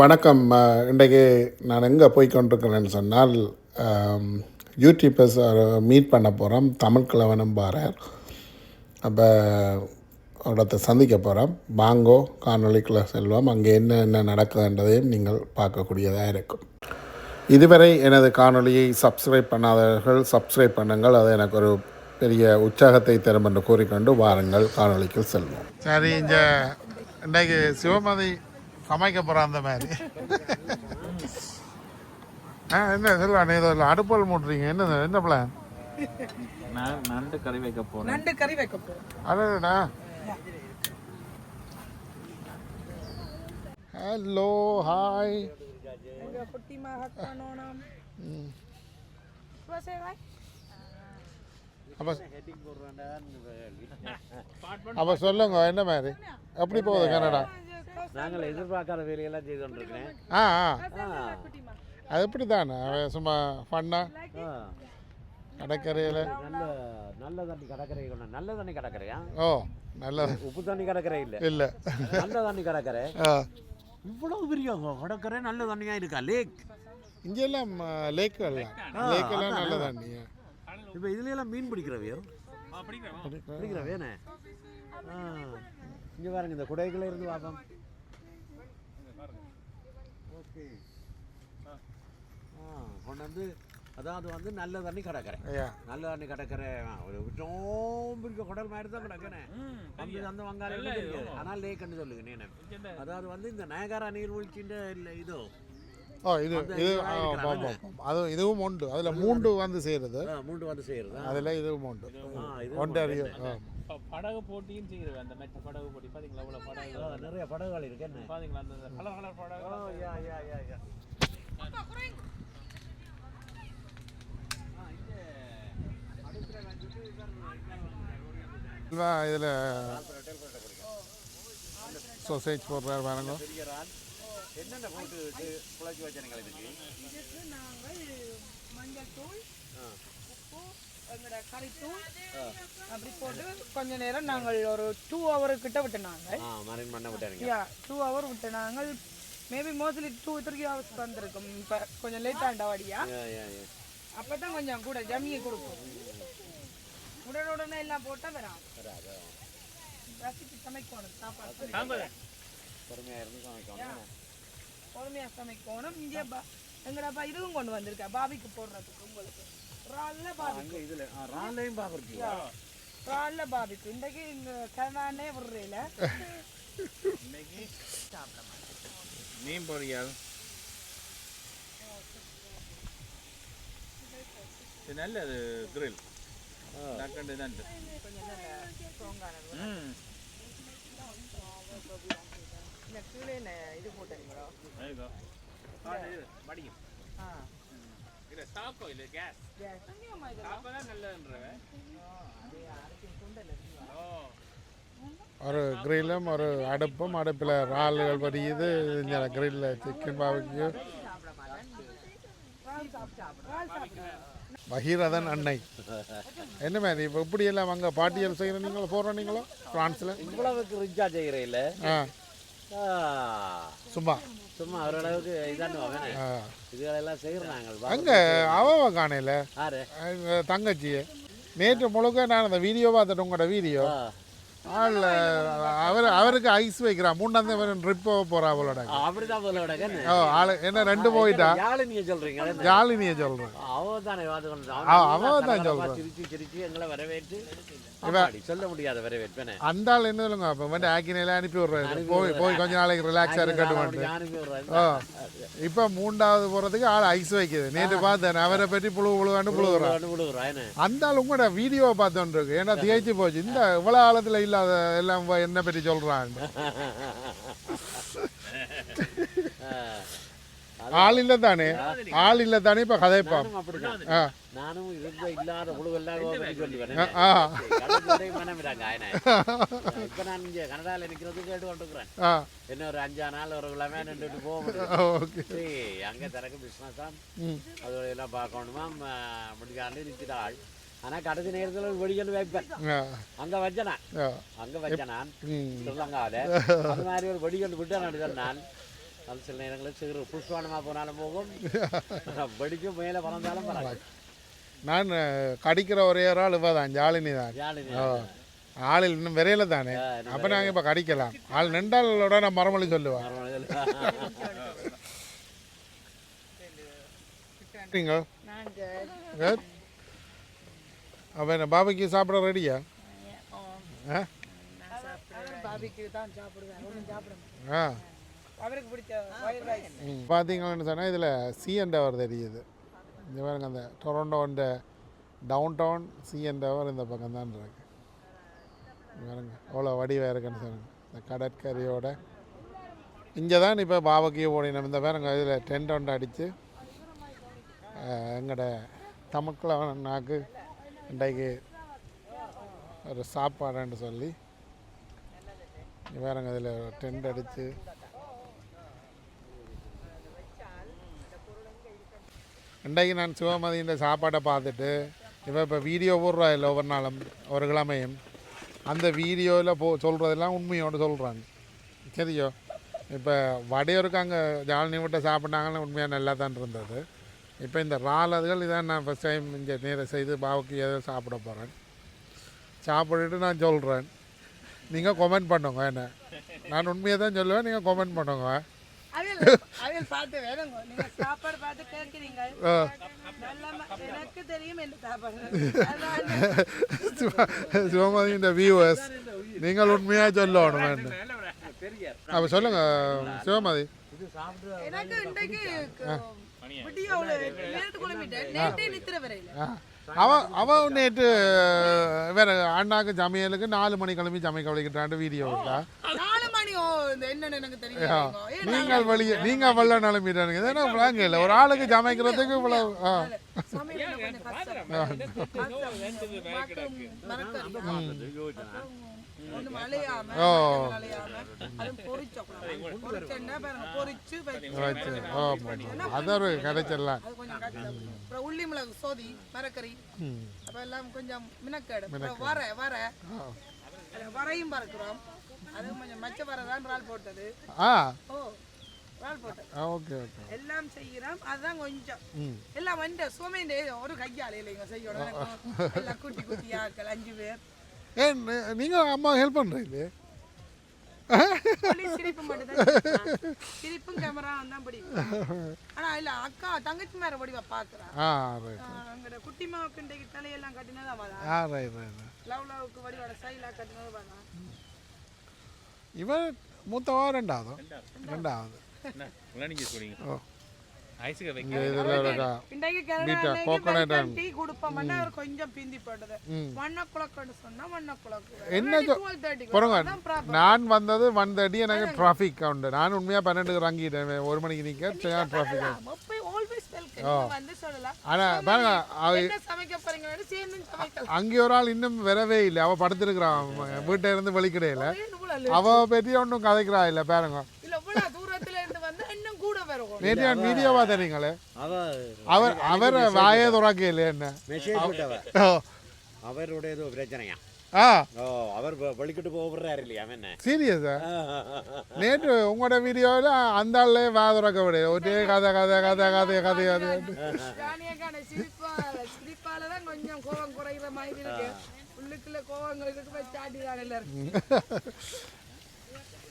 வணக்கம். இன்றைக்கு நான் எங்கே போய் கொண்டிருக்கிறேன்னு சொன்னால் யூடியூபர்ஸ் மீட் பண்ண போகிறோம் தமிழ் கிழவனும் பாரர். அப்போ இடத்தை சந்திக்க போகிறோம் பாங்கோ காணொலிக்குள்ளே செல்வோம். அங்கே என்ன என்ன நடக்குதுன்றதையும் நீங்கள் பார்க்கக்கூடியதாக இருக்கும். இதுவரை எனது காணொளியை சப்ஸ்கிரைப் பண்ணாதவர்கள் சப்ஸ்கிரைப் பண்ணுங்கள். அது எனக்கு ஒரு பெரிய உற்சாகத்தை தரும் என்று கூறிக்கொண்டு வாருங்கள். காணொளிக்கு செல்வோம். சரி இந்த இன்றைக்கு சிவமதி சமைக்க போகிற அந்த மாதிரி. ஆ என்ன சொல்லுவானே ஏதோ இல்லை அடுப்பல் மூட்டுறீங்க என்ன என்ன பிளான் நான் நண்டு கறி வைக்க போறேன். நண்டு கறி வைக்க போறோம் அடடா ஹலோ ஹாய் அப்போ அப்போ சொல்லுங்க என்ன மாதிரி? எப்படி போகுது கனடா நாங்கள் எதிர்பார்க்காத வேலையெல்லாம் செய்து கொண்டிருக்கிறேன். ஆ ஆ. அது எப்படி தானே சும்மா ஃபன்னா ஆ, கடற்கரையில். நல்ல நல்ல தண்ணி கடற்கரை கொண்ட நல்ல தண்ணி கடற்கரையா? ஓ நல்லது உப்பு தண்ணி கடற்கரை இல்லை. இல்லை. நல்ல தண்ணி கடற்கரை. ஆ. இவ்வளவு பெரிய கடற்கரை நல்ல தண்ணியா இருக்கா? லேக் இங்கெல்லாம் லேக்கெல்லாம் லேக்கெல்லாம் நல்ல தண்ணி இப்போ இதுல எல்லாம் மீன் பிடிக்கிறவையோ? பிடிக்கிறவேனே ஆ. இங்க பாருங்க இந்த குடைகளை இருந்து பார்ப்போம் ஓகே. ஆ கொண்டு வந்து அதாவது வந்து நல்ல தண்ணி கடற்கரை. நல்ல தண்ணி கடற்கரை ஒரு விட்டோம் இருக்க குடல் மாதிரி தான் கிடக்கிறேன் அந்த அந்த வங்காளம் ஆனால் லேக்குன்னு சொல்லுங்க நீ அதாவது வந்து இந்த நயகாரா நீர்வீழ்ச்சின்ற இல்லை இதோ. ஓ இது இது. அது இதுவும் உண்டு. அதில் மூண்டு வந்து ஆ, மூண்டு வந்து செய்யறது அதில் இதுவும் உண்டு. ஆ, ஆ படகு போட்டியும் செய்கிறேன் அந்த மெச்ச படகு போட்டி. பாத்தீங்களா? அவ்வளவு படகு நிறைய படகுகள் இருக்கு. என்ன? பாத்தீங்களா? அந்த கலர் கலர் படகு யா, யா, யா, யா. இதில் சொசைட்டி போடுறாரு பாருங்க. என்னென்ன போட்டு குழச்சி வச்சனுங்கள் இதுக்கு? இதுக்கு நாங்கள் மஞ்சள் தூள் உப்பு எங்களோட கறித்தூள். அப்படி போட்டு கொஞ்ச நேரம் நாங்கள் ஒரு டூ ஹவர் கிட்ட விட்டு நாங்கள் ஆ மரின் பண்ண விட்டாருங்க. யா டூ ஹவர் விட்டு நாங்கள் maybe mostly two three hours வந்திருக்கும். இப்போ கொஞ்சம் லேட் ஆண்டவாடியா. அப்போ தான் கொஞ்சம் கூட ஜம்மியை கொடுக்கும். உடனுடனே எல்லாம் போட்டால் வரான் ரசித்து சமைக்கணும். சாப்பாடு பொறுமையா இருந்து சமைக்கணும். பொறுமையாக சமைக்கணும். இங்கே பா எங்கடப்பா இதுவும் கொண்டு வந்திருக்கா பாபிக்கு போடுறதுக்கு உங்களுக்கு. ரால்ல அங்க இதுல இறாலையும் பாக்குறீங்க ரால்ல பாபிக்கு இன்றைக்கு இங்க கருணானே விடுறேல மீன் பொரியல் இது நல்லது கிரில் டக்கண்டு நண்டு ம் இந்த கீழே இது போட்டீங்களோ மடியும் ஆ இல்ல ஸ்டாக்கோ இல்ல கேஸ். சாப்பாடு நல்லதுன்றவன் ஓ. ஒரு கிரில்லும் ஒரு அடுப்பும் அடுப்பில் இறால்கள் படியுது இந்த கிரில்லில் சிக்கன் பாபிக்கு பகீரதன் அன்னை. என்ன மாதிரி இப்போ இப்படி எல்லாம் அங்கே பாட்டியல் செய்கிற நீங்களோ போடுற நீங்களோ ஃப்ரான்ஸில் இவ்வளவுக்கு ரிச்சா செய்கிறேன் இல்ல. ஆ. சும்மா. சும்மா ஓரளவுக்கு இதாண்டு வாங்க ஆ. இதுகளெல்லாம் செய்கிறோம் நாங்கள் அங்கே அவ காணையில். தங்கச்சி நேற்று முழுக்க நான் அந்த வீடியோ பார்த்துட்டு உங்களோட வீடியோ. ஆள் அவர் அவருக்கு ஐஸ் வைக்கிறான். மூணாந்து ட்ரிப் போக போகிறா அவளோட. அப்படிதான் ஓ ஆள் என்ன ரெண்டு போயிட்டா? யாழ் நீங்க சொல்றீங்க ஜாலினியை சொல்கிறேன் அவ தானே அவ தான் சொல்றா. சிரிச்சு சிரிச்சு எங்களை வரவேற்று சொல்ல முடியாத வரவேற்பேனே அந்த ஆள் என்ன சொல்லுங்க அப்போ வந்து ஆக்கினையில அனுப்பி விட்றாரு போய் போய் கொஞ்ச நாளைக்கு ரிலாக்ஸாக இருக்கட்டும் ஓ இப்போ மூன்றாவது போகிறதுக்கு ஆள் ஐஸ் வைக்குது. நேற்று பார்த்தேன் அவரை பற்றி புழு புழுவாண்டு புழுகுறான். அந்த ஆள் உங்களோட வீடியோவை பார்த்தோன்னு இருக்கு. ஏன்னா திகைச்சு போச்சு. இந்த இவ்வளோ ஆழத்தில் இல்லாத எல்லாம் என்ன பற்றி சொல்கிறான் ஆள் இல்லை தானே ஆள் இல்லை தானே இப்போ. கதைப்பான் நானும் இருந்த இல்லாத புழுவெல்லாம் பற்றி சொல்லுவேன் இப்ப நான் இங்க கேட்டு கொண்டிருக்கிறேன் ஆ. என்ன ஒரு அஞ்சா நாள் ஒரு கிழமை நின்றுட்டு போக அங்க திறக்க பிசினஸ் தான் அதோட எல்லாம் பார்க்கணுமா? முடிக்காண்டு நிற்கிறாள் ஆனா கடைசி நேரத்துல ஒரு வெடிக்கணும் வைப்பேன். ஆ. அங்க வச்சேன்? ஆ. அங்க வச்சேன்? நான் ம். ஸ்ரீலங்காவில் அது மாதிரி ஒரு வெடிக்கொண்டு விட்டேன் நான். அது சில நேரங்களில் சிறு புஷ்பானமாக போனாலும் போகும். வெடிக்கும் மேலே பறக்கும் நான் கடிக்கிற ஒரே ஒரு ஆள் இவ தான். ஜாலினி தான். ஆள் இன்னும் விரையில தானே? அப்போ நாங்கள் இப்போ கடிக்கலாம். ஆள் நின்றாலோட நான் மரமொழி சொல்லுவேன். என்ன பாபிக்கு சாப்பிட ரெடியா ஆ. அவருக்கு பிடிச்ச பார்த்தீங்கன்னு சொன்னால் இதில் சிஎன் டவர் தெரியுது. இந்த பாருங்க அந்த டொரண்டோன்ற டவுன் டவுன் சிஎன் டவர் இந்த பக்கம் தான் இருக்கு. பாருங்க அவ்வளோ வடிவாக இருக்குன்னு சொல்லுங்க. இந்த கடற்கரையோட. இங்கே தான் இப்போ பாவக்கிய ஓடினோம் இந்த பாருங்க இதில் டென்ட் ஒன்று அடித்து எங்களோட தமிழ்கிழவன் நாக்கு இன்றைக்கு ஒரு சாப்பாடுன்னு சொல்லி வேறங்க இதில் டென்ட் அடித்து இன்றைக்கு நான் சிவமதி இந்த சாப்பாட்டை பார்த்துட்டு இப்போ இப்போ வீடியோ போடுறா இல்லை ஒவ்வொரு நாளும் ஒரு கிழமையும். அந்த வீடியோவில் போ சொல்கிறதெல்லாம் உண்மையோடு சொல்கிறாங்க சரியோ? இப்போ வடையூருக்கு அங்கே ஜாலினி விட்ட சாப்பிட்டாங்கன்னு உண்மையாக நல்லா தான் இருந்தது. இப்போ இந்த ராலதுகள் இதான் நான் ஃபஸ்ட் டைம் இங்கே நேரம் செய்து பாவுக்கு ஏதோ சாப்பிட போகிறேன் சாப்பிட்டுட்டு நான் சொல்கிறேன் நீங்கள் கொமெண்ட் பண்ணுங்க என்ன. நான் உண்மையை தான் சொல்லுவேன் நீங்கள் கொமெண்ட் பண்ணுங்க. சிவமதியின் வியூவர்ஸ் நீங்கள் உண்மையாக சொல்லணும் என்ன அப்போ சொல்லுங்கள் சிவமதி எனக்கு இன்றைக்கு விடியோவில் நேற்று வேற அண்ணாக்கு சமையலுக்கு நாலு மணி கிளம்பி சமைக்க வலிக்கிட்டாண்டு வீடியோ விட்டா நீங்கள் வெளியே நீங்கள் வெள்ள நிலம்பிட்டானுங்க இதெல்லாம் விளாங்க இல்லை? ஒரு ஆளுக்கு சமைக்கிறதுக்கு இவ்வளவு ஓ. மலையாம அதுவும் பொரிச்சோம் பொரிச்சேன்னா பாருங்க பொரிச்சு வச்சு வச்சு ஓ அது ஒரு கிடைச்சிடலாம் உள்ளி மிளகு சோதி மரக்கறி. அப்ப எல்லாம் கொஞ்சம் மினக்கேடு. வர வர. வரையும் பறக்கிறோம். அது கொஞ்சம் மச்ச வர தான் இறால் போட்டது. ஆ. ஓ இறால் போட்டது. Okay okay. எல்லாம் செய்கிறோம் அதுதான் கொஞ்சம். எல்லாம் வந்து சுமைண்டே ஒரு கையால இல்லைங்க செய்யணும் எல்லாம் குட்டி குட்டி ஆட்கள் அஞ்சு பேர். ஏன் நீங்கள் அம்மா ஹெல்ப் பண்ணுறீங்களே சிரிப்பு மட்டும்தான் சிரிப்பும் கேமரா தான் பிடிக்கும் ஆனா இல்ல அக்கா தங்கச்சி மேல வடிவா பாக்குறா. அங்கட குட்டி மாவுக்கு தலையெல்லாம் கட்டினது அவதான் ஆ ரைட் ரைட் லவ் லவ்க்கு வடிவோட சைலா கட்டினது அவதான் இவன் மூத்தவா ரெண்டாவதோ ரெண்டாவது நீங்க சொல்றீங்க ஓ நான் வந்தது ஒன் தேர்ட்டி எனக்கு டிராஃபிக் உண்டு நான் உண்மையாக பன்னெண்டுக்கு இறங்கிட்டேன் ஒரு மணிக்கு நிற்க டிராஃபிக் ஆல்வேஸ் வெல்கம் வந்து சொல்லலாம் ஆனால் பாருங்க அங்கே ஒரு ஆள் இன்னும் வரவே இல்லை. அவள் படுத்துருக்குறான் வீட்டை இருந்து நூலல். அவள் பற்றி ஒன்றும் கதைக்கிறா இல்லை பாருங்க. இல்ல இவ்வளவு தூரத்துல இருந்து வந்து இன்னும் கூட வரும் நேற்று தெரியுங்களே? அவ அவர் அவர் வாயே துறக்க இல்லை என்ன? அவருடைய பிரச்சனையா? ஆ. ஓ அவர் வெ- வெளிக்கிட்டு போகிறாரு இல்லையா அவன் என்ன? சீரியஸா? நேற்று உங்களோட வீடியோவில் அந்த ஆள்லே வா துறக்க விட. ஒரே கதை கதை கதை கதை கதை கதை. ராணியக்கான சிரிப்பால சிரிப்பால தான் கொஞ்சம் கோபம் குறைகிற மாதிரி இருக்கு. உள்ளுக்குள்ள கோபங்களுக்கு போய் சாட்டி தான் எல்லாரும்.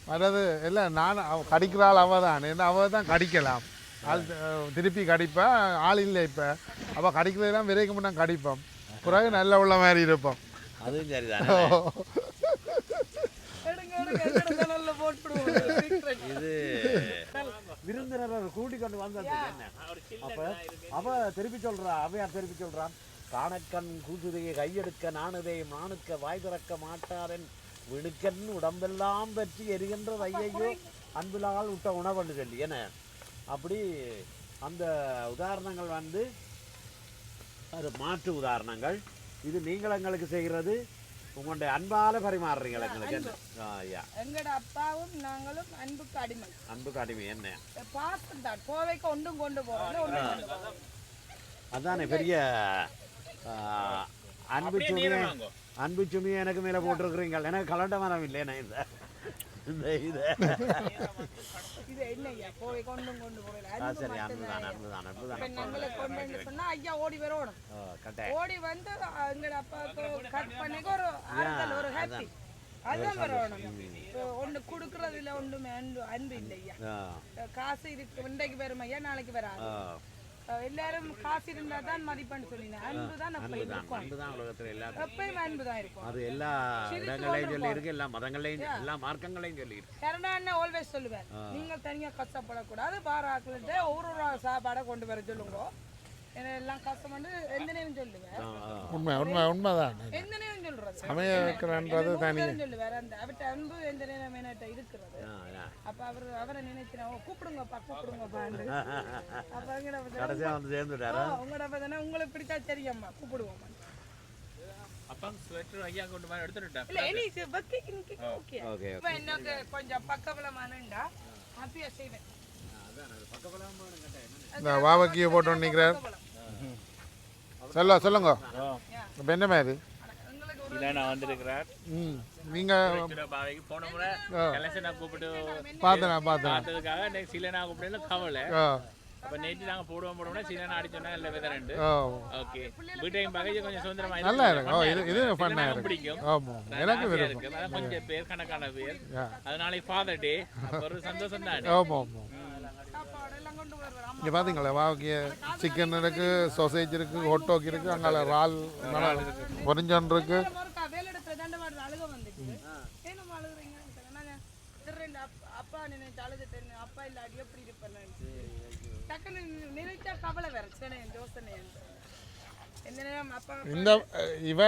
அதாவது இல்லை நான் அவ கடிக்கிறாள் அவ தான் என்ன அவ தான் கடிக்கலாம். ஆள் திருப்பி கடிப்பா. ஆள் இல்லை இப்போ. அவள் கடிக்கிறதெல்லாம் விரைக்கும் நான் கடிப்போம். பிறகு நல்ல உள்ள மாதிரி இருப்போம். அதுவும் சரிதான். இது விருந்தினர் கூட்டி கொண்டு வந்தது என்ன? அப்ப அவ திருப்பி சொல்றா அவையார் திருப்பி சொல்றான் காணக்கண் கூசுதையை கையெடுக்க நாணுதை மாணுக்க வாய் திறக்க மாட்டாரன் விழுக்கன் உடம்பெல்லாம் பற்றி எரிகின்ற ஐயையோ அன்பிலால் விட்ட உணவுன்னு சொல்லி என்ன? அப்படி அந்த உதாரணங்கள் வந்து அது மாற்று உதாரணங்கள். இது நீங்கள் எங்களுக்கு செய்கிறது. உங்களுடைய அன்பால பரிமாறுறீங்க எங்களுக்கு? எங்கட அப்பாவும் நாங்களும் அன்புக்கு அடிமை. அன்புக்கு அடிமை என்ன? பாசம் தான் கோவைக்கு ஒன்றும் கொண்டு போறோம் அதானே பெரிய அன்பு சுமையை அன்பு சுமையை எனக்கு மேலே போட்டிருக்கிறீங்க எனக்கு கலண்ட மரம் இல்லைண்ணே இந்த சரி அன்புதான். அன்புதான் அன்புதான் ஐயா ஓடி வரணும். ஓடி வந்து அப்பாவுக்கு கட் பண்ணிக்க ஒரு ஆறுதல் ஒரு ஹாப்பி அதுதான் வரணும். ஒன்று கொடுக்கறதுல ஒன்றுமே அன்பு அன்பு இல்லை ஐயா ஆ, காசு இருக்கு இன்றைக்கு வரும் ஐயா நாளைக்கு வராது. எல்லாரும் காசு இருந்தா தான் மதிப்பெண் சொன்னீங்க அன்பு தான் அன்புதான் உலகத்தில் எல்லாத்தையும் எப்பயும் அன்பு தான் இருக்கும். அது எல்லா இடங்களையும் சொல்லி இருக்கு எல்லா மதங்களையும் எல்லா மார்க்கங்களையும் சொல்லி இருக்கு கருணா ஆல்வேஸ் சொல்லுவேன். நீங்க தனியா கஷ்டப்படக்கூடாது பாராக்கிட்டு ஒரு ஒரு சாப்பாடை கொண்டு வர சொல்லுங்க. எல்லாம் கஷ்டம் வந்து எந்த நேரம் சொல்லுவேன். உண்மை உண்மை உண்மைதான். எந்த நேரம் சொல்றது தனி சொல்லுவார் அந்த அவர்கிட்ட அன்பு எந்த நேரம் மேனாட்ட இருக்கிறது. அப்ப அவர் அவரை நினைக்கிறேன் "ஓ, கூப்பிடுங்கப்பா கூப்பிடுங்கப்பான்னு அப்ப கடைசியா வந்து சேர்ந்துட்டாரா? உங்களோட பார்த்தா உங்களுக்கு பிடிச்சா சரியம்மா கூப்பிடுவோம் அப்பா ஸ்வெட்டர் ஐயா கொண்டு மாதிரி எடுத்துட்டேன் இல்ல எனி பக்கி ஓகே ஓகே. இப்ப எனக்கு கொஞ்சம் பக்கபலமானுண்டா ஹாப்பியா செய்வேன். இந்த வாவக்கியை போட்டு நிற்கிறார் சொல்ல சொல்லுங்க. இப்போ என்ன மாதிரி நான் வந்திருக்கிறார். ம். நீங்கள் போன முறை கலெக்ஷனை கூப்பிட்டு பார்த்தேன் பார்த்தேன். பார்த்ததுக்காக நெக்ஸ்ட் சீலனா கூப்பிட்டு கவலை. அப்போ நேற்று நாங்கள் போடுவோம் போடுவோம்னா சீலனா அடிச்சோன்னா இல்லை வித ரெண்டு ஓகே. வீட்டையும் கொஞ்சம் சுதந்திரமா நல்லா இருக்கு ஓ இது இது ஃபன்னாக எனக்கு இருக்கு பிடிக்கும். ஆமாம் எனக்கு விருப்பம். கொஞ்சம் பேர் கணக்கான பேர். அதனால ஃபாதர் டே ஒரு சந்தோஷம் தான் ஆமாம் ஆமாம் சாப்பாடு எல்லாம் கொண்டு வருவார் ஆமா இங்கே பார்த்தீங்களா வாவக்கிய சிக்கன் இருக்கு சொசேஜ் இருக்கு ஹொட்டோக் இருக்கு அங்கால இறால் நல்லா பொரிஞ்சோன் இருக்கு. இந்த இவ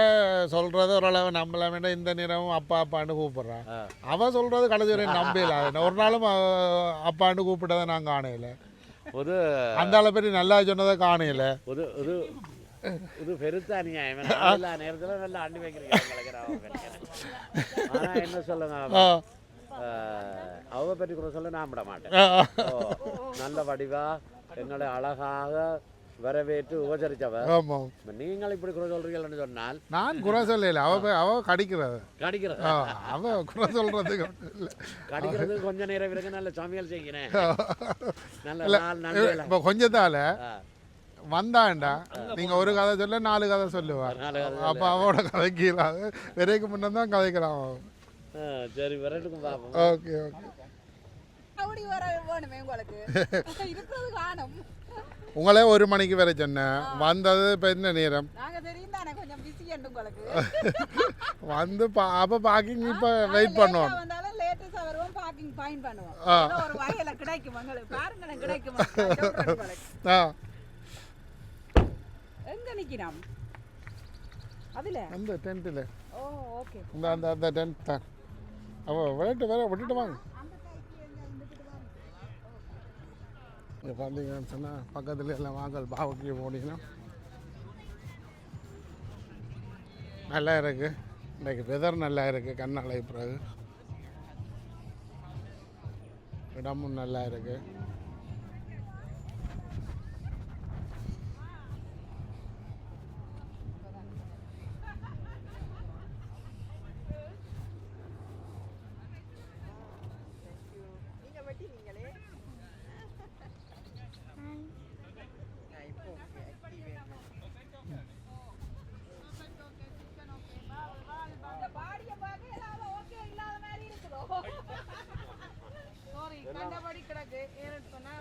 சொல்றது ஓரளவு நம்மள வேண்டாம் இந்த நிறமும் அப்பா அப்பான்னு கூப்பிடுறான் அவ சொல்றது கடைசி வரையும் நம்பல. ஒரு நாளும் அப்பான்னு கூப்பிட்டதை நான் காணையில ஒரு அந்த பற்றி நல்லா சொன்னதை காணையில ஒரு ஒரு இது பெருத்த அநியாயம் எல்லா நேரத்துல நல்லா அண்டி வைக்கிறீங்க ஆனா என்ன சொல்லுங்க அவ? பற்றி கூட சொல்ல நான் விட மாட்டேன் நல்ல வடிவா எங்களை அழகாக வரவேற்று உபசரிச்சவ ஆமாம் இப்ப நீங்கள் இப்படி கூட சொல்றீங்கன்னு சொன்னால் நான் குறை சொல்லல. அவ போய்- அவ கடிக்கிறது? கடிக்கிறது அவ குறை சொல்றதுக்கு கடிக்கிறது கொஞ்ச நேரம் இருக்கு. நல்ல சமையல் செய்கிறேன். நல்ல இல்ல, நாள் நல்ல இப்போ கொஞ்சத்தால. வந்தாண்டா. நீங்க ஒரு கதை சொல்ல நாலு கதை கதை அப்ப அவனோட கதைக்கு இல்லாத விரைக்கு முன்ன தான் ஆ, சரி வரட்டுக்கும் பார்ப்போம் ஓகே ஓகே. அப்படி வர வேணுமே உங்களுக்கு? இருக்கிறது காணும். உங்களே ஒரு மணிக்கு வர சொன்னேன் வந்தது இப்போ என்ன நேரம்? வந்து பா அப்போ பார்க்கிங் இப்போ வெயிட் பண்ணுவோம். அந்த டென்ட்டில் அந்த அந்த டென்ட் தான். அவள் விளையாட்டு வேற விட்டுட்டு வாங்க. இங்கே பார்த்தீங்கன்னு சொன்னால் பக்கத்தில் எல்லாம் வாங்கல் பாவக்கிய போனீங்கன்னா. நல்லா இருக்குது இன்றைக்கு வெதர் நல்லா இருக்குது கண்ணாலை பிறகு இடமும் நல்லா இருக்குது சாரி கண்டபடி கிடக்கு ஏன்னு சொன்னா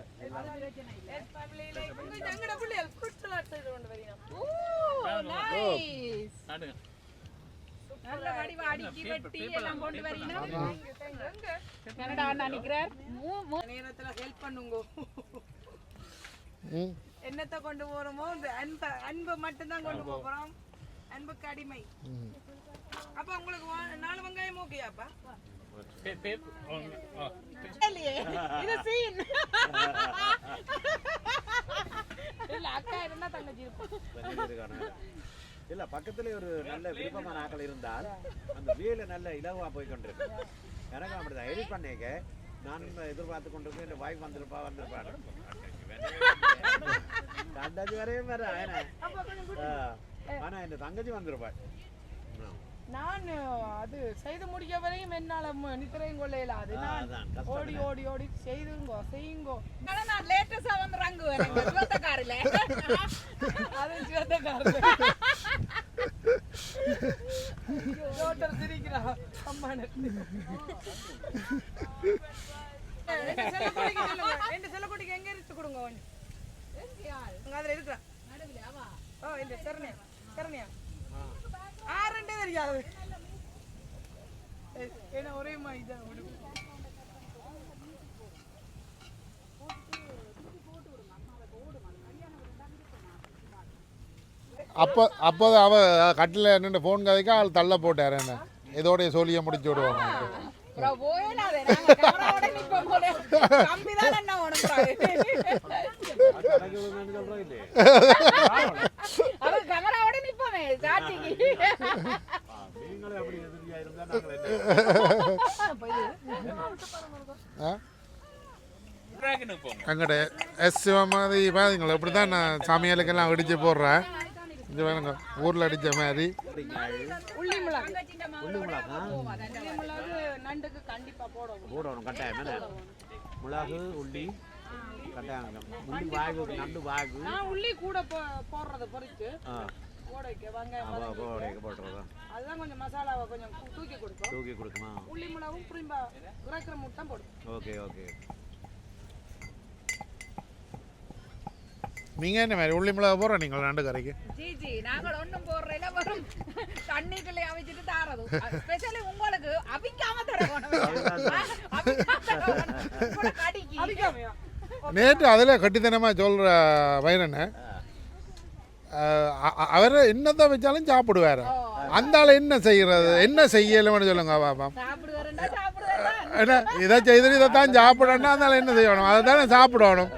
ஃபேமிலியில உங்க எங்கட பிள்ளைகள் ஃப்ரூட்ஸ் எல்லாம் செய்து கொண்டு வரீங்க நைஸ் நாடுங்க நல்ல வடிவா அடுக்கி வெட்டி எல்லாம் கொண்டு வரீங்க எங்க கனடா அண்ணா நிக்கிறார் மூ- மூ- நேரத்துல ஹெல்ப் பண்ணுங்க. ம். என்னத்தை கொண்டு போறோமோ இந்த அன்பை அன்பை மட்டும்தான் கொண்டு போறோம். அன்புக்கு அடிமை. அப்ப உங்களுக்கு வா- நாலு வெங்காயம் ஓகேயாப்பா பே- பே- ஓ, ஓ. இல்லையே இது சீன் இல்ல அக்கா இருந்தா தங்கச்சி இருப்பா. இல்ல பக்கத்துல ஒரு நல்ல விருப்பமான ஆக்கள் இருந்தால் அந்த வேலை நல்ல இலவா போய் கொண்டிருக்கு எனக்கு அப்படிதான். எடிட் பண்ணிக்க. நான் எதிர்பார்த்து கொண்டு போய் இந்த வாய்ப்பு வந்திருப்பா வந்திருப்பாரு தங்கச்சி வரையும் வேற ஆனா இந்த தங்கச்சி வந்திருப்பாள். நான் அது செய்து முடிக்க வரையும் என்னால மு- நித்திரையும் கொள்ள இயலாது நான் ஓடி ஓடி ஓடி செய்துங்கோ செய்யுங்கோ. ஆனா நான் லேட்டஸ்டா வந்து ரங்கு வரேன் சுவத்த காரில அது சிவத்தக்காரர் டாக்டர் சிரிக்கிறா அம்மா ரெண்டு செல்லக்குட்டிக்கு எங்க இருந்து கொடுங்க கொஞ்சம். அதுல இருக்கிறா. ஓ இந்த சரணியா சரணியா. ஆ ரெண்டே தெரியாது. ஏன்னா ஒரே மாதிரி தான் அப்போ அப்போ அவ கட்டில் நின்று ஃபோன் கதைக்கு ஆள் தள்ள போட்டார் என்ன? இதோடைய சொல்லியை முடிச்சு விடுவாங்க கேமராவோட சாட்சிக்கு நீங்களே அப்படி எதிரியா இருந்தா என்ன அங்கிட்ட எஸ் சிவமாதி பாருங்களா இப்படி தான் நான் சமையலுக்கெல்லாம் அடித்து போடுறேன். இது வேணுங்க ஊரில் அடித்த மாதிரி. உள்ளி மிளகு. உள்ளி கட்டாயம் உள்ளி கட்டாயம். உள்ளி வாகு நண்டு வாகு. நான் உள்ளி கூட போடுறத பொறிச்சு. போட வைக்க அப்போ வதக்கி அப்போ உடைக்க போட்டுறதா? அதுதான் கொஞ்சம் மசாலாவை கொஞ்சம் தூக்கி கொடுக்கும். தூக்கி கொடுக்குமா? உள்ளி மிளகும் புரிம்பா உரைக்கிற முட்டை போடும் ஓகே ஓகே. நீங்கள் என்ன மாதிரி உள்ளி மிளகா போடுற? நீங்கள் ரெண்டு கரைக்கு ஜி ஜி நாங்கள் ஒண்ணும் போடுறேன் வரும் தண்ணிக்குள்ளே அவிச்சிட்டு தாரது. ஸ்பெஷலி உங்களுக்கு அவிக்காம தரணும். அவிக்காம கடிக்கு நேற்று அதில் கட்டித்தனமாக சொல்கிற வைரனை அவர் என்னத்தை வச்சாலும் சாப்பிடுவார். அந்த ஆள் என்ன செய்கிறது என்ன செய்யலைன்னு சொல்லுங்க பாப்பா என்ன இதை செய்து இதைத்தான் சாப்பிடணும்னா அதனால என்ன செய்யணும்? அதை தானே சாப்பிடணும்.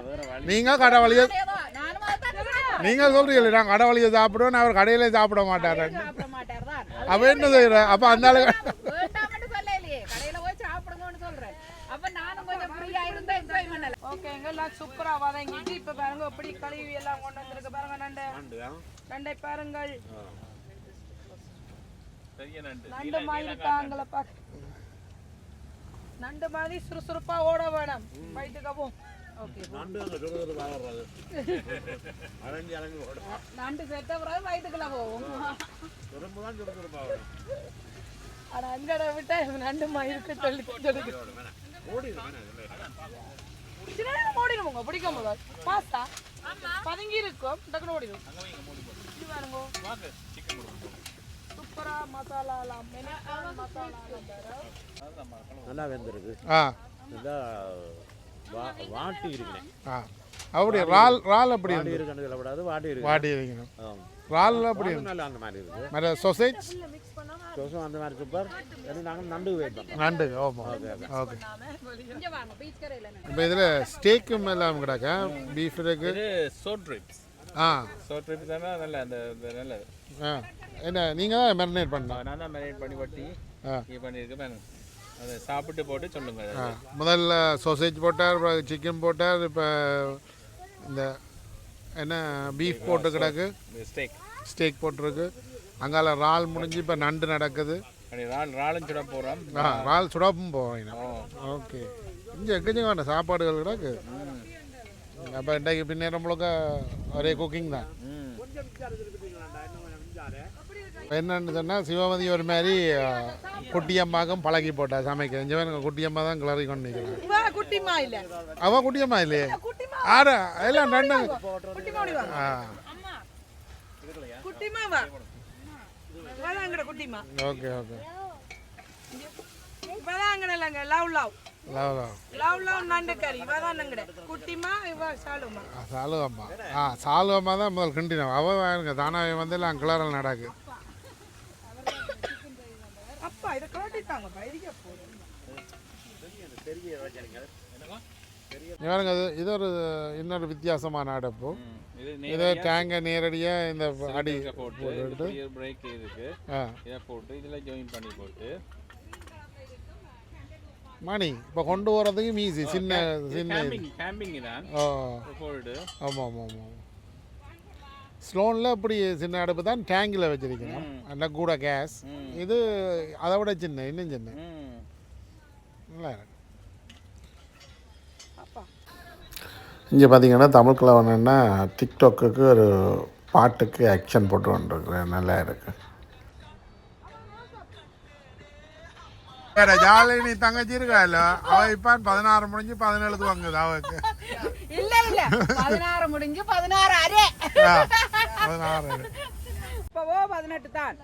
நீங்கள் கடை சொல்றேன். நீங்கள் சொல்கிறீங்களே நான் கடை வழியை சாப்பிடுவேன் அவர் கடையிலே சாப்பிட மாட்டார். தான். அவன் என்ன செய்கிற அப்போ அந்த ஆளு வேண்டாம்னு சொல்லலையே கடையில போய் சாப்பிடுங்கன்னு சொல்றேன் அப்ப நானும் கொஞ்சம் ஃப்ரீயா இருந்தா என்ஜாய் பண்ணல ஓகே எல்லாம் சூப்பரா வதங்கிட்டு இப்ப பாருங்க எப்படி கழுவி எல்லாம் கொண்டு வந்திருக்கு பாருங்க நண்டை. நண்டு பாருங்கள். பெரிய நண்டு. நண்டு மாதிரி இருக்காங்கள பாரு. நண்டு மாதிரி சுறுசுறுப்பா ஓட வேணாம். வயிற்றுக்கு போம் ஓகே நண்டு செத்த பிறகு வயிற்றுக்குள்ள பாவம் ஆனா அங்கட விட்டா நண்டு சொல்லி சொல்லி. இருக்கு சின்ன நேரம் ஓடிடுவோங்க பிடிக்க முடியாது பாஸ்தா பதுங்கி இருக்கும் டக்குனு ஓடிடும் இது சூப்பரா மசாலா. நல்லா வெந்திருக்கு ஆ வாட்டி இருக்கிறேன் ஆ அப்படி ரால் ரால் அப்படி சொல்லக்கூடாது வாட்டி இருக்கு வாடி இருக்கணும். ரால் அப்படி அந்த மாதிரி இருக்கு மற்ற சொசைட் தோசை அந்த மாதிரி சூப்பர் நாங்கள் நண்டு பண்ணுறோம் நண்டு ஆமாம் ஓகே. இங்க வாங்க பீச் கரையில இப்போ இதில் ஸ்டேக்கும் எல்லாம் கிடக்க? பீஃப் இருக்கு. இது சோட் ட்ரிப்ஸ் ஆ. சோட் ட்ரிப்ஸ் தானே நல்ல அந்த நல்லது ஆ. என்ன நீங்கள் தான் மெரினேட் பண்ணலாம் நான் தான் மேனேஜ் பண்ணி வட்டி. ஆ. இது பண்ணியிருக்கேன் அதை சாப்பிட்டு போட்டு சொல்லுங்க. ஆ. முதல்ல சொசேஜ் போட்டார் சிக்கன் போட்டார் இப்போ இந்த என்ன பீஃப் போட்டு கிடக்கு? ஸ்டேக் ஸ்டேக் போட்டிருக்கு. அங்கால இறால் முடிஞ்சு இப்போ நண்டு நடக்குது ரால் ராலும் சுட போகிறோம் ஆ இறால் சுடாப்பும் போவீங்க ஓகே இங்கே எக்கச்சக்க வேண்டாம் சாப்பாடுகள் கிடக்கு அப்போ இன்றைக்கு பின்னேரம் முழுக்க ஒரே குக்கிங் தான் என்னன்னு சொன்னால் சிவமதி ஒரு மாதிரி குட்டியம்மாக்கும் பழகி போட்டா சமைக்க இங்கே குட்டியம்மா தான் கிளறி கொண்டு நிற்கிறேன் இவா குட்டிமா இல்ல அவ குட்டியம்மா இல்லையே ஆறு எல்லாம் ரெண்டு வாங்க ஆ குட்டிமா okay okay. வதாங்கடலங்க love love. Love love. Love குட்டிமா இவ சாலுமா ஆ, சாலுவம்மா. ஆ சாலுவம்மா தான் முதல் கிண்டினோம் அவள் வேணுங்க தானாவே வந்து எல்லாம் கிளறல் நடக்கு. அப்பா இதை காட்டிட்டாங்கப்பா இதுக்கே போதும் இவருங்க இது இது ஒரு இன்னொரு வித்தியாசமான அடுப்பு. இது டேங்கை நேரடியாக இந்த அடி போட்டு பிரேக் இதுக்கு ஆ. இதை போட்டு இதில் ஜாயின் பண்ணி போட்டு. மணி இப்போ கொண்டு போகிறதுக்கு ஈஸி சின்ன சின்ன. கேம்பிங் தான். ஓ. ஆமாம் ஆமாம் ஆமாம் ஸ்லோனில் இப்படி சின்ன அடுப்பு தான் டேங்கில் வச்சிருக்கணும். நல்லா கூட கேஸ் இது அதை விட சின்ன இன்னும் சின்ன. நல்லா இருக்கு. இங்கே பார்த்தீங்கன்னா தமிழ் கிழவனா டிக்டாக்குக்கு ஒரு பாட்டுக்கு ஆக்ஷன் போட்டு கொண்டிருக்கிறேன் நல்லா இருக்கு. வேற ஜாலினி தங்கச்சி இருக்கா இல்ல அவ இப்ப பதினாறு முடிஞ்சு பதினேழு வாங்குது அவக்கு இல்ல இல்ல. பதினாறு முடிஞ்சு பதினாறு அரை பதினாறு இப்பவோ பதினெட்டு தான்.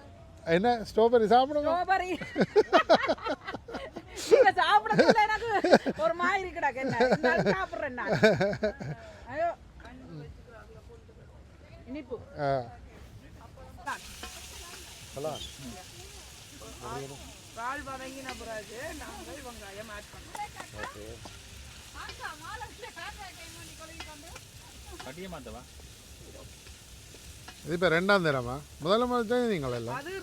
என்ன ஸ்ட்ராபெரி சாப்பிடுங்க. ஸ்ட்ராபெரி. நீங்க சாப்பிடறதுல எனக்கு ஒரு மாதிரி இருக்குடா என்ன சாப்பிடுறேன் நான். ஐயோ. இனிப்பு. ஆ. பால் வதங்கின பிறகு நாங்கள் வெங்காயம் ஆட் பண்ணோம் கட்டிய மாத்தவா இது இப்போ ரெண்டாம் தரமா முதல்ல முதல்ல செய்தீங்களா இல்லை அது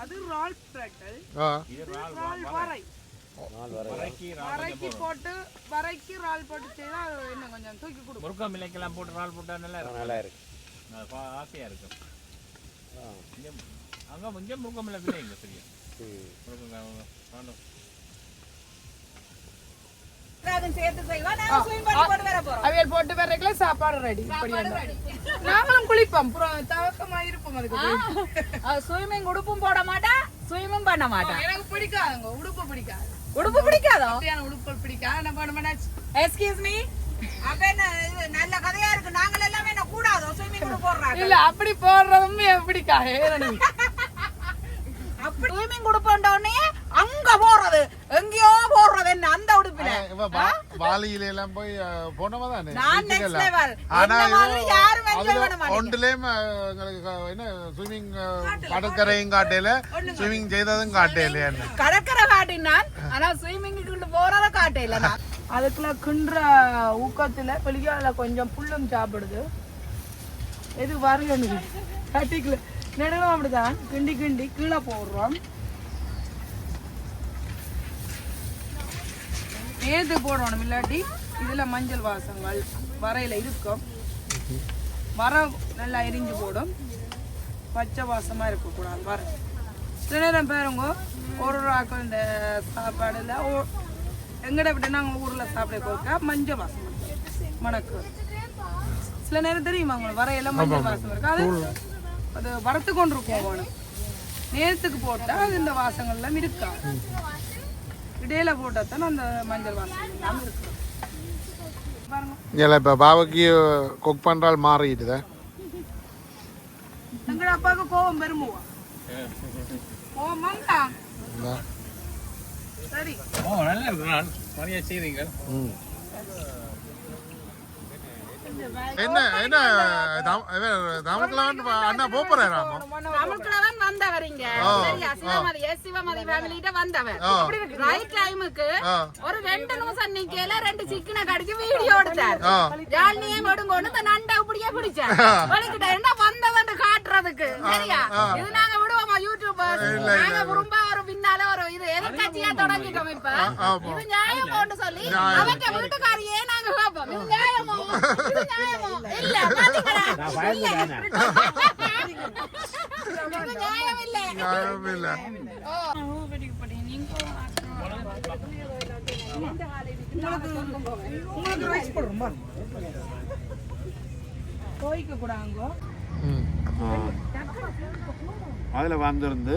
அது ரால் பிரெட்டல் ஆ. ரால் வரை. வரைக்கி போட்டு வரைக்கு ரால் போட்டு செய்தா அது இன்னும் கொஞ்சம் தூக்கி கொடுக்கும். மில்லைக்கெல்லாம் போட்டு ரால் போட்டா நல்லா இருக்கும். நல்லா இருக்கு. அது பா- ஆசையா இருக்கும். இங்க அங்க இங்க முருங்கா மில்லை இல்லை இங்க சரியா அவியல் போட்டு வர்றதுக்குள்ள சாப்பாடு ரெடி நாங்களும் குளிப்போம். தவக்கமா இருப்போம் அதுக்கு ஸ்விம்மிங் உடுப்பும் போட மாட்டா ஸ்விம்மும் பண்ண மாட்டா. எனக்கு பிடிக்காதுங்க. உடுப்பு பிடிக்காது. உடுப்பு பிடிக்காதோ? உடுப்புகள் பிடிக்காது. என்ன பண்ண மாட்டாச்சு? எக்ஸ்கியூஸ் மீ அப்ப என்ன நல்ல கதையா இருக்கு. நாங்கள் எல்லாமே என்ன கூடாதோ? ஸ்விம்மிங் உடுப்பு போடுறாங்க. இல்ல அப்படி போடுறதும் பிடிக்காது ஏறணும். அப்படி. ஸ்விம்மிங் உடுப்புண்டோடனே அங்க போடுறது எங்கேயோ போடுறது என்ன? அந்த உடுப்புல. பாலியில எல்லாம் போய் போனவ தானே? நான் வீட்டுக்கெல்லாம். level. ஆனா யாரும். ஒன்றுலயும் எங்களுக்கு என்ன ஸ்விம்மிங் கடற்கரையும் காட்டையில ஸ்விம்மிங் செய்ததும் காட்டையில கடற்கரை காட்டினான். ஆனா ஸ்விம்மிங்குக்கு போறத காட்டையில அதுக்குள்ள கிண்டுற ஊக்கத்துல வெளியால கொஞ்சம் புல்லும் சாப்பிடுது. எது வருகணுது கட்டிக்குள்ள நடுவும் அப்படிதான். கிண்டி கிண்டி கீழே போடுறோம். நேத்து போடணும் இல்லாட்டி இதுல மஞ்சள் வாசங்கள் வரையில இருக்கும். வர நல்லா எரிஞ்சு போடும். பச்சை வாசமா இருக்கக்கூடாது வர. சில நேரம் பாருங்க ஒரு ஒரு ஆக்கள் இந்த சாப்பாடுல ஓ- எங்கட விட்டு நாங்கள் ஊரில் சாப்பிட போக்கா மஞ்சள் வாசம். மணக்கு. சில நேரம் தெரியுமா உங்களுக்கு? வரையில மஞ்சள் வாசம் இருக்கு. அது அது வறுத்து கொண்டு இருக்கும் அவனுக்கு நேரத்துக்கு போட்டால் அது இந்த வாசங்கள்லாம் இருக்கா? இடையில போட்டால் தானே அந்த மஞ்சள் வாசம் எல்லாம் இருக்கு. பாருங்க. இல்லை இப்போ பாவக்கு குக் பண்ணுறால் மாறிட்டுதே எங்கட அப்பாவுக்கு கோபம் பெருமுவா இந்தா. சரி. ஓ நல்லா நிறைய செய்றீங்க. ம். என்ன என்ன அண்ணா போறாராமா வந்தவர் இங்க. சரியா? சிவமதி சிவமதி ஃபேமிலிட்ட வந்தவர். ரைட் டைமுக்கு. ஒரு ரெண்டு நிமிஷம் நிக்கல ரெண்டு சிக்கனை கடிச்சு வீடியோ எடுத்தார். ஆ. ஜாலினியே எடுங்கொண்டு இந்த நண்டை இப்படியே பிடிச்சார். வந்தவன் காட்டுறதுக்கு? சரியா? இது நாங்க விடுவோமா யூடியூப் நாங்க விரும்ப ஒரு பின்னால ஒரு இது எதிர்கட்சியா தொடங்கிட்டோம் இப்ப. ஆமா. இது நியாயமோன்னு சொல்லி அவங்க வீட்டுக்காரியே நாங்க கேட்போம். இது நியாயமோ? இது நியாயமோ? இல்ல பாத்தீங்களா? நான் பயந்துட்டேனே. இது நியாயம் இல்ல நியாயம் இல்லை உங்களுக்கு ரைஸ் போடுறோம் பாருங்க. தோய்க்க கூடாங்க ம் அதில் வந்திருந்து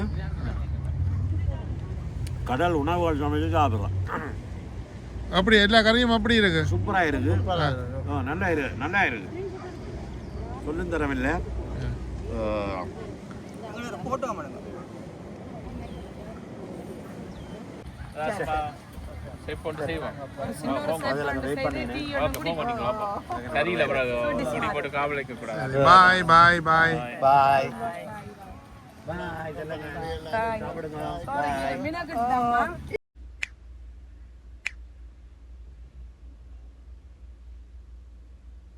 கடல் உணவுகள் சமைச்சு சாப்பிட்றோம் அப்படி எல்லா கறியும் அப்படி இருக்கு? சூப்பராக இருக்கு. ஆ, நல்லா இருக்கு நல்லா இருக்கு சொல்லும் தரமில்லை போட்டு செய்வோம் போங்க. நீங்க வாப்பா சரியில்லை பிறகு குடி போட்டு காவல் வைக்க கூடாது பாய் பாய் பாய் பாய் பாய் மீனாக்கு